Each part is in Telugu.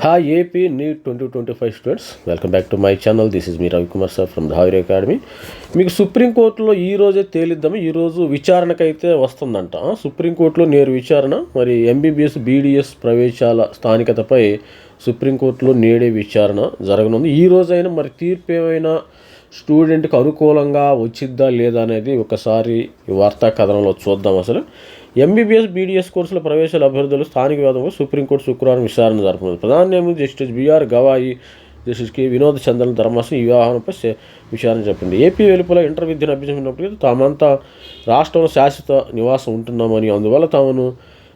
Hi AP NEET twenty twenty five students welcome back to my channel this is me Ravikumar sir from the academy మీకు సుప్రీంకోర్టులో ఈ రోజే తేలిద్దాము. ఈ రోజు విచారణకైతే వస్తుందంట. సుప్రీంకోర్టులో నేరు విచారణ మరి ఎంబీబీఎస్ బీడీఎస్ ప్రవేశాల స్థానికతపై సుప్రీంకోర్టులో నేడే విచారణ జరగనుంది. ఈ రోజైనా మరి తీర్పు ఏమైనా స్టూడెంట్కి అనుకూలంగా వచ్చిద్దా లేదా అనేది ఒకసారి వార్తా కథనంలో చూద్దాం అసలు. ఎంబీబీఎస్ బీడీఎస్ కోర్సుల ప్రవేశాల అభ్యర్థులు స్థానిక వేదంలో సుప్రీంకోర్టు శుక్రవారం విచారణ జరుపుకుంది ప్రధాన న్యాయమూర్తి justice B R Gavai justice K Vinod Chandran ధర్మాసం ఈ వ్యవహారంపై విచారణ చెప్పింది ఏపీ వెలుపల ఇంటర్ విద్యను అభ్యసించినప్పటికీ తామంతా రాష్ట్రంలో శాశ్వత నివాసం ఉంటున్నామని అందువల్ల తామును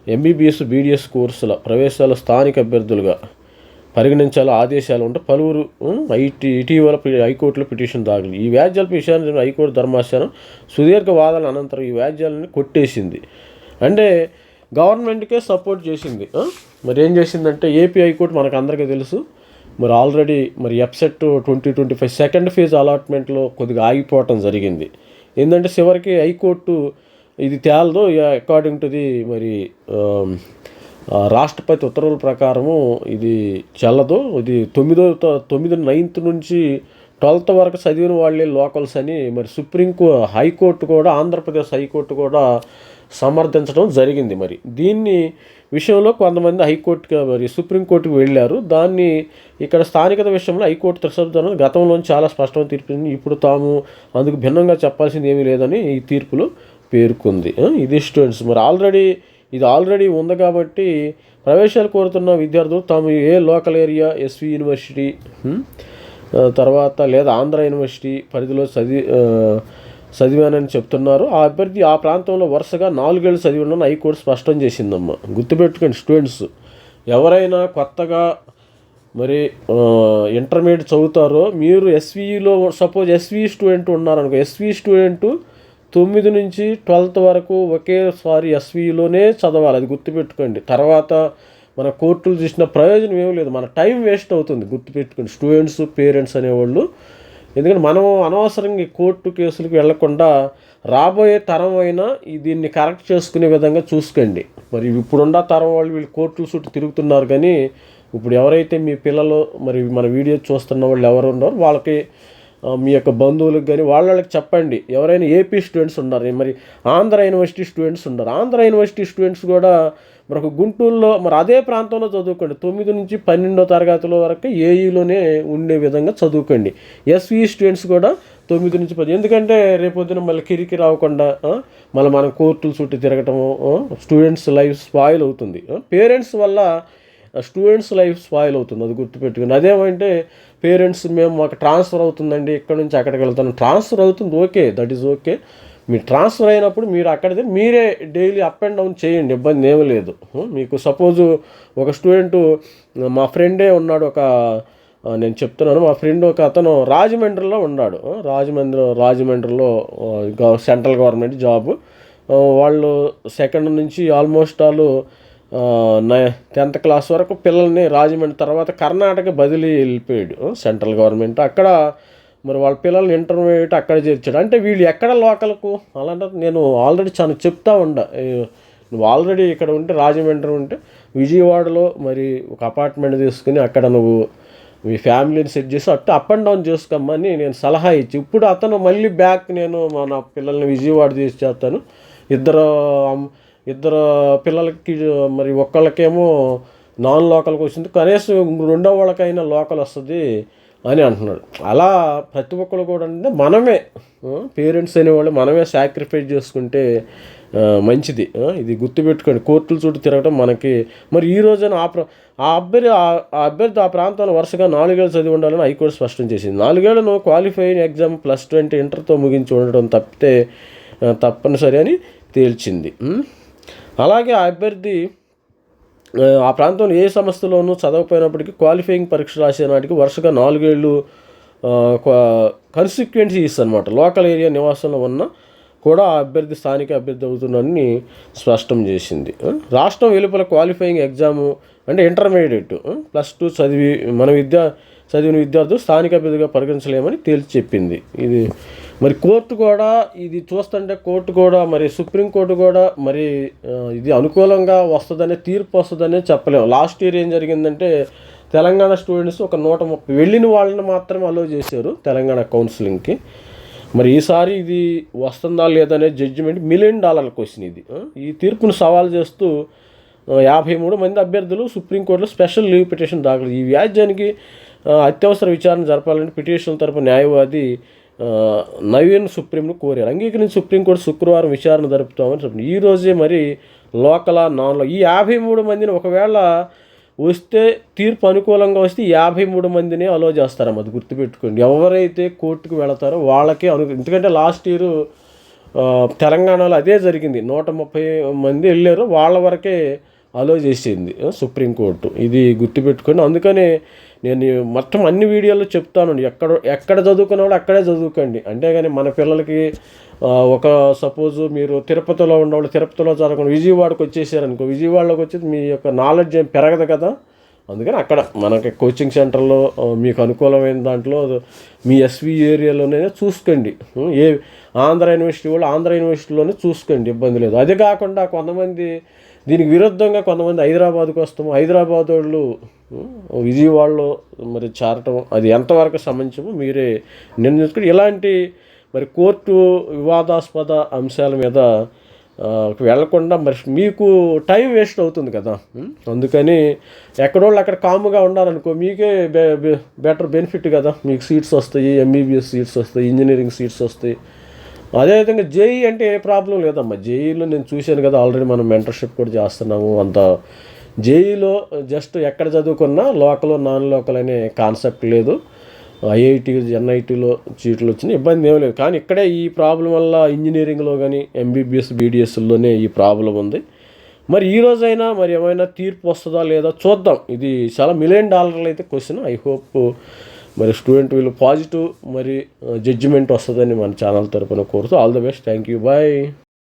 ఎంబీబీఎస్ బీడీఎస్ కోర్సుల ప్రవేశాల స్థానిక అభ్యర్థులుగా పరిగణించాల ఆదేశాలు ఉంటే పలువురు ఐటీ ఇటీవల హైకోర్టులో పిటిషన్ దాఖలు. ఈ వ్యాజ్యాలపై విషయాన్ని హైకోర్టు ధర్మాసనం సుదీర్ఘ వాదన అనంతరం ఈ వ్యాజ్యాలను కొట్టేసింది. అంటే గవర్నమెంట్కే సపోర్ట్ చేసింది. మరి ఏం చేసిందంటే ఏపీ హైకోర్టు మనకు అందరికీ తెలుసు. మరి ఆల్రెడీ మరి EAPCET twenty twenty five second phase అలాట్మెంట్లో కొద్దిగా ఆగిపోవటం జరిగింది. ఏంటంటే చివరికి హైకోర్టు ఇది తేలదు. అకార్డింగ్ టు ది మరి రాష్ట్రపతి ఉత్తర్వుల ప్రకారము ఇది చెల్లదు. ఇది తొమ్మిదో తొమ్మిది నైన్త్ నుంచి ట్వెల్త్ వరకు చదివిన వాళ్ళే లోకల్స్ అని మరి సుప్రీంకో హైకోర్టు కూడా ఆంధ్రప్రదేశ్ హైకోర్టు కూడా సమర్థించడం జరిగింది మరి. దీన్ని విషయంలో కొంతమంది హైకోర్టుకి మరి సుప్రీంకోర్టుకు వెళ్ళారు. దాన్ని ఇక్కడ స్థానికత విషయంలో హైకోర్టు త్రిసభ్యం గతంలో చాలా స్పష్టంగా తీర్పింది ఇప్పుడు తాము అందుకు భిన్నంగా చెప్పాల్సింది ఏమీ లేదని ఈ తీర్పులో పేర్కొంది. ఇది స్టూడెంట్స్. మరి ఆల్రెడీ ఇది ఆల్రెడీ ఉంది కాబట్టి ప్రవేశాలు కోరుతున్న విద్యార్థులు తాము ఏ local area S V university తర్వాత లేదా ఆంధ్ర యూనివర్సిటీ పరిధిలో చదివి చదివానని చెప్తున్నారు. ఆ అభ్యర్థి ఆ ప్రాంతంలో వరుసగా నాలుగేళ్ళు చదివి ఉండని హైకోర్టు స్పష్టం చేసిందమ్మ. గుర్తుపెట్టుకోండి స్టూడెంట్స్ ఎవరైనా కొత్తగా మరి ఇంటర్మీడియట్ చదువుతారో మీరు ఎస్వీలో సపోజ్ ఎస్వి స్టూడెంట్ ఉన్నారనుకో ఎస్వి స్టూడెంట్ తొమ్మిది నుంచి ట్వెల్త్ వరకు ఒకేసారి ఎస్వీలోనే చదవాలి అది గుర్తుపెట్టుకోండి. తర్వాత మన కోర్టులు చూసిన ప్రయోజనం ఏం లేదు. మన టైం వేస్ట్ అవుతుంది గుర్తుపెట్టుకుని స్టూడెంట్స్ పేరెంట్స్ అనేవాళ్ళు. ఎందుకంటే మనం అనవసరంగా ఈ కోర్టు కేసులకు వెళ్ళకుండా రాబోయే తరం అయినా దీన్ని కరెక్ట్ చేసుకునే విధంగా చూసుకోండి. మరి ఇప్పుడున్న తరం వాళ్ళు వీళ్ళు కోర్టుల చుట్టూ తిరుగుతున్నారు కానీ ఇప్పుడు ఎవరైతే మీ పిల్లలు మరి మన వీడియో చూస్తున్న వాళ్ళు ఎవరు ఉన్నారో వాళ్ళకి మీ యొక్క బంధువులకు కానీ వాళ్ళ వాళ్ళకి చెప్పండి. ఎవరైనా ఏపీ స్టూడెంట్స్ ఉన్నారు. మరి ఆంధ్ర యూనివర్సిటీ స్టూడెంట్స్ ఉన్నారు. ఆంధ్ర యూనివర్సిటీ స్టూడెంట్స్ కూడా మరి ఒక గుంటూరులో మరి అదే ప్రాంతంలో చదువుకోండి. తొమ్మిది నుంచి పన్నెండో తరగతుల వరకు ఏఈలోనే ఉండే విధంగా చదువుకోండి. ఎస్వి స్టూడెంట్స్ కూడా తొమ్మిది నుంచి పది. ఎందుకంటే రేపొద్దున మళ్ళీ కిరికి రాకుండా మళ్ళీ మనం కోర్టుల చుట్టూ తిరగటము స్టూడెంట్స్ లైఫ్ స్పాయిల్ అవుతుంది. పేరెంట్స్ వల్ల స్టూడెంట్స్ లైఫ్ స్పాయిల్ అవుతుంది అది గుర్తుపెట్టుకుని అదేమంటే పేరెంట్స్ మేము మాకు ట్రాన్స్ఫర్ అవుతుందండి ఇక్కడ నుంచి అక్కడికి వెళ్తాను ట్రాన్స్ఫర్ అవుతుంది ఓకే దట్ ఈజ్ ఓకే. మీరు ట్రాన్స్ఫర్ అయినప్పుడు మీరు అక్కడిదే మీరే డైలీ అప్ అండ్ డౌన్ చేయండి ఇబ్బంది ఏమీ లేదు. మీకు సపోజు ఒక స్టూడెంటు మా ఫ్రెండే ఉన్నాడు ఒక నేను చెప్తున్నాను మా ఫ్రెండ్ ఒక అతను రాజమండ్రిలో ఉన్నాడు. రాజమండ్రి రాజమండ్రిలో సెంట్రల్ గవర్నమెంట్ జాబ్. వాళ్ళు సెకండ్ నుంచి ఆల్మోస్ట్ వాళ్ళు టెన్త్ క్లాస్ వరకు పిల్లల్ని రాజమండ్రి తర్వాత కర్ణాటక బదిలీ వెళ్ళిపోయాడు సెంట్రల్ గవర్నమెంట్. అక్కడ మరి వాళ్ళ పిల్లల్ని ఇంటర్మీడియట్ అక్కడ చేర్చాడు. అంటే వీళ్ళు ఎక్కడ లోకల్కు? అలాంటి నేను ఆల్రెడీ చాలా చెప్తా ఉండ. నువ్వు ఆల్రెడీ ఇక్కడ ఉంటే రాజమండ్రి ఉంటే విజయవాడలో మరి ఒక అపార్ట్మెంట్ తీసుకుని అక్కడ నువ్వు మీ ఫ్యామిలీని సెట్ చేసి అట్టు అప్ అండ్ డౌన్ చేసుకోమని నేను సలహా ఇచ్చి ఇప్పుడు అతను మళ్ళీ బ్యాక్ నేను మన పిల్లల్ని విజయవాడ తీసి చేస్తాను. ఇద్దరు ఇద్దరు పిల్లలకి మరి ఒక్కళ్ళకేమో నాన్ లోకల్కి వచ్చింది. కనీసం రెండో వాళ్ళకైనా లోకల్ వస్తుంది అని అంటున్నాడు. అలా ప్రతి ఒక్కరు కూడా అంటే మనమే పేరెంట్స్ అనేవాళ్ళు మనమే సాక్రిఫైస్ చేసుకుంటే మంచిది. ఇది గుర్తుపెట్టుకోండి. కోర్టుల చుట్టూ తిరగడం మనకి మరి ఈ రోజున ఆ ప్ర ఆ అభ్యర్థి ఆ- అభ్యర్థి ఆ ప్రాంతంలో వరుసగా నాలుగేళ్ళు చదివి ఉండాలని హైకోర్టు స్పష్టం చేసింది. నాలుగేళ్ళను క్వాలిఫైయింగ్ ఎగ్జామ్ ప్లస్ ట్వంటీ ఇంటర్తో ముగించి ఉండడం తప్పితే తప్పనిసరి అని తేల్చింది. అలాగే ఆ అభ్యర్థి ఆ, ప్రాంతంలో ఏ సంస్థలోనూ చదవకపోయినప్పటికీ క్వాలిఫైయింగ్ పరీక్ష రాసే నాటికి వరుసగా నాలుగేళ్ళు కన్సిక్వెన్సీస్ అనమాట లోకల్ ఏరియా నివాసంలో ఉన్న కూడా ఆ అభ్యర్థి స్థానిక అభ్యర్థి అవుతున్నాడని స్పష్టం చేసింది. రాష్ట్రం వెలుపల క్వాలిఫైయింగ్ ఎగ్జాము అంటే ఇంటర్మీడియట్ ప్లస్ టూ చదివి మన విద్యా చదివిన విద్యార్థులు స్థానిక అభ్యర్థిగా పరిగణించలేమని తేల్చి చెప్పింది. ఇది మరి కోర్టు కూడా ఇది చూస్తుంటే కోర్టు కూడా మరి సుప్రీంకోర్టు కూడా మరి ఇది అనుకూలంగా వస్తుందనే తీర్పు వస్తుందనే చెప్పలేము లాస్ట్ ఇయర్ ఏం జరిగిందంటే తెలంగాణ స్టూడెంట్స్ ఒక నూట ముప్పై వెళ్ళిన వాళ్ళని మాత్రమే అలో చేశారు తెలంగాణ కౌన్సిలింగ్కి. మరి ఈసారి ఇది వస్తుందా లేదనే జడ్జిమెంట్ మిలియన్ డాలర్ల క్వశ్చన్ ఇది. ఈ తీర్పును సవాల్ చేస్తూ యాభై మూడు మంది అభ్యర్థులు సుప్రీంకోర్టులో స్పెషల్ లీవ్ పిటిషన్ దాఖలు. ఈ వ్యాజ్యానికి అత్యవసర విచారణ జరపాలని పిటిషన్ తరపు న్యాయవాది నవీన్ సుప్రీంను కోరారు. అంగీకరించి సుప్రీంకోర్టు శుక్రవారం విచారణ జరుపుతామని చెప్పింది ఈ రోజే మరి లోకల్ నాన్ ఈ యాభై మూడు మందిని ఒకవేళ వస్తే తీర్పు అనుకూలంగా వస్తే యాభై మూడు మందిని అలో చేస్తారమ్మ. అది గుర్తుపెట్టుకోండి. ఎవరైతే కోర్టుకు వెళతారో వాళ్ళకే అను ఎందుకంటే లాస్ట్ ఇయర్ తెలంగాణలో అదే జరిగింది. నూట ముప్పై మంది వెళ్ళారు. వాళ్ళ వరకే అలో చేసింది. సుప్రీంకోర్టు ఇది గుర్తుపెట్టుకొని అందుకనే నేను మొత్తం అన్ని వీడియోల్లో చెప్తాను. ఎక్కడ ఎక్కడ చదువుకున్న వాళ్ళు అక్కడే చదువుకోండి. అంతేగాని మన పిల్లలకి ఒక సపోజ్ మీరు తిరుపతిలో ఉన్నవాళ్ళు తిరుపతిలో చదవకుండా విజయవాడకు వచ్చేసారనుకో విజయవాడలోకి వచ్చి మీ యొక్క నాలెడ్జ్ ఏం పెరగదు కదా? అందుకని అక్కడ మనకి కోచింగ్ సెంటర్లో మీకు అనుకూలమైన దాంట్లో మీ ఎస్వి ఏరియాలోనే చూసుకోండి. ఏ ఆంధ్ర యూనివర్సిటీ వాళ్ళు ఆంధ్ర యూనివర్సిటీలోనే చూసుకోండి. ఇబ్బంది లేదు. అది కాకుండా కొంతమంది దీనికి విరుద్ధంగా కొంతమంది హైదరాబాద్కు వస్తాము. హైదరాబాద్ వాళ్ళు విజయవాడలో మరి చేరటం అది ఎంతవరకు సంబంధించమో మీరే నిర్ణయించుకుని ఇలాంటి మరి కోర్టు వివాదాస్పద అంశాల మీద వెళ్ళకుండా మరి మీకు టైం వేస్ట్ అవుతుంది కదా. అందుకని ఎక్కడోళ్ళు అక్కడ కాముగా ఉండాలనుకో మీకే బె- బెటర్ బెనిఫిట్ కదా. మీకు సీట్స్ వస్తాయి ఎంబీబీఎస్ సీట్స్ వస్తాయి ఇంజనీరింగ్ సీట్స్ వస్తాయి. అదేవిధంగా జేఈ అంటే ఏ ప్రాబ్లం లేదమ్మా. జేఈలో నేను చూశాను కదా ఆల్రెడీ మనం మెంటర్షిప్ కూడా చేస్తున్నాము అంత. జేఈలో జస్ట్ ఎక్కడ చదువుకున్నా లోకల్ నాన్ లోకల్ అనే కాన్సెప్ట్ లేదు. ఐఐటి ఎన్ఐటీలో సీట్లు వచ్చినాయి ఇబ్బంది ఏం లేదు. కానీ ఇక్కడే ఈ ప్రాబ్లం వల్ల ఇంజనీరింగ్లో కానీ ఎంబీబీఎస్ బీడీఎస్లోనే ఈ ప్రాబ్లం ఉంది. మరి ఈ రోజైనా మరి ఏమైనా తీర్పు వస్తుందా లేదా చూద్దాం. ఇది చాలా మిలియన్ డాలర్లు అయితే క్వశ్చన్ ఐ హోప్ మరి స్టూడెంట్ వీళ్ళు పాజిటివ్ మరి జడ్జిమెంట్ వస్తుందని మన ఛానల్ తరపున కోరుతూ all the best. Thank you bye